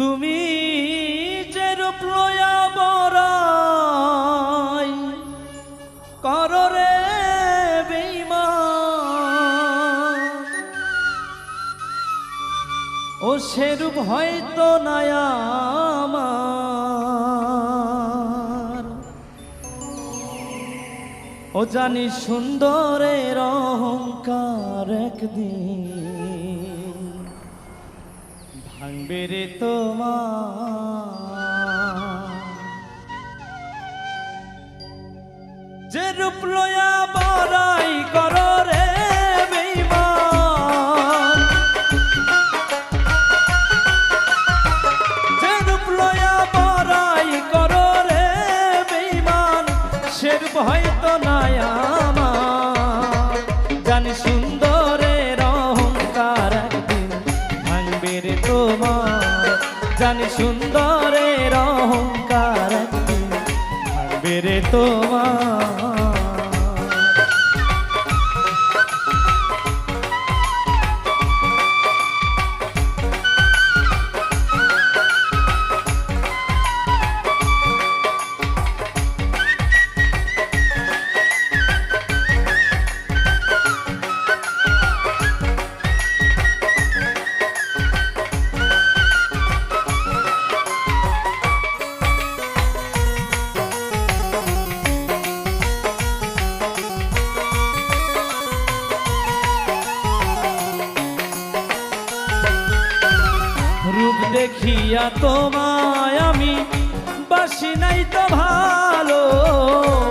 তুমি যে রূপ লয়া বরাই কর ও সেরূপ হয়তো নায়ামার ও জানি সুন্দরের অহংকার একদিন ভাঙবে রে যে রূপ লয়া বড়াই কর রে বেঈমান যে সুন্দরের অহংকার তোমার দেখিয়া তোমায় আমি বাসি নাই তো ভালো।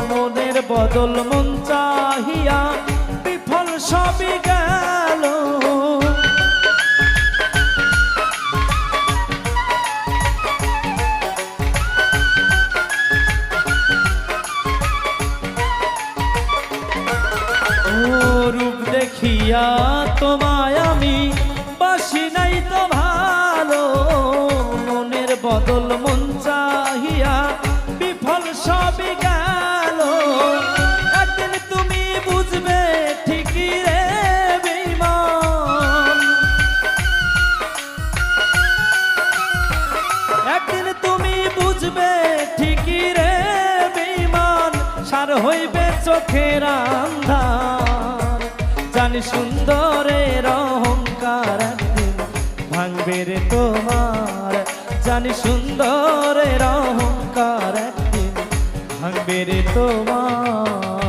মনের বদল মন চাহিয়া বিফল সবই গেল। চোখের আন্ধার। জানি সুন্দরের অহংকার ভাঙবে রে তোমার। জানি সুন্দরের অহংকার ভাঙবে রে তোমার।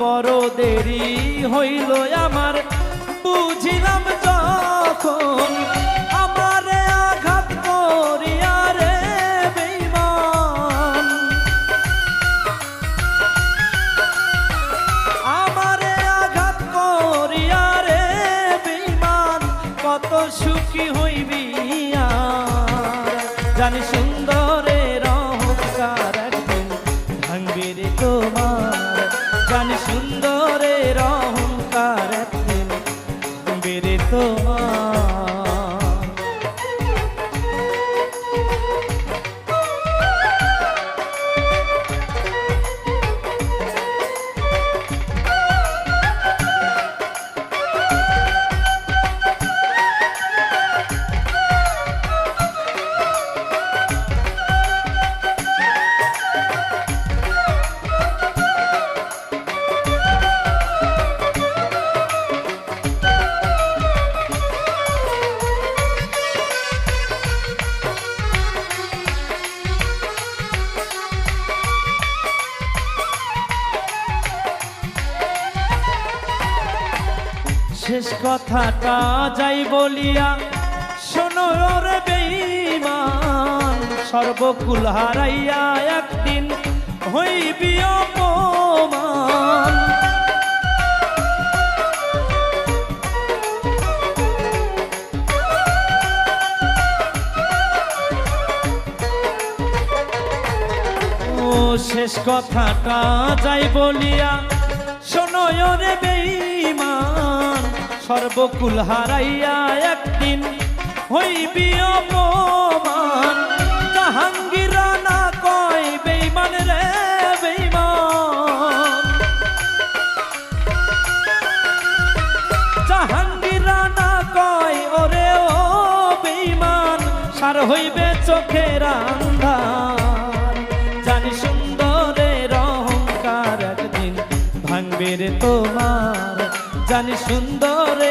বড় দেরি হইল আমার। বুঝিলাম যখন আমারে আঘাত করিয়া রে বেঈমান। আমারে আঘাত করিয়া রে বিমান কত সুখী হইবি শেষ কথাটা যাই বলিয়া, শোনো রে বেঈমান, সর্বকুল হারাইয়া একদিন হইবি অপমান। শেষ কথাটা যাই বলিয়া, শোনো রে বেঈমান সর্বকুল হারাইয়া একদিন হইবি অপমান। জাহাঙ্গীর না কয়, বেঈমান রে, বেঈমান। জাহাঙ্গীর না কয়, ওরে ও বেঈমান, সার হইবে চোখের আন্ধার। জানি সুন্দরের অহংকার একদিন ভাঙবে রে তোমার। জানি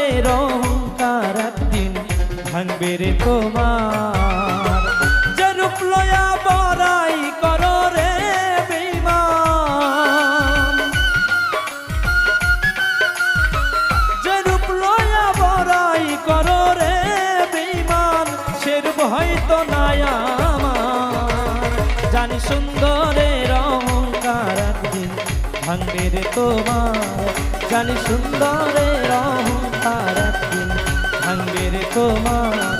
সুন্দরের অহংকার একদিন ভাঙবে রে তোমার। যে লয়া বড়াই করো রে বেঈমান যে লয়া বড়াই করো রে বেঈমান সের হয়তো নাই আমার। জানি সুন্দরের অহংকার একদিন ভাঙবে রে তোমার। জানি একদিন ভাঙবে রে তোমার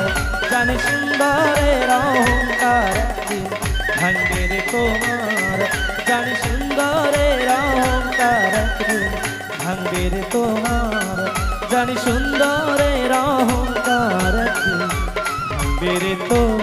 জানি সুন্দরের অহংকার একদিন ভাঙবে রে তোমার জানি সুন্দরের অহংকার একদিন ভাঙবে রে তোমার জানি সুন্দরের অহংকার একদিন ভাঙবে তোমার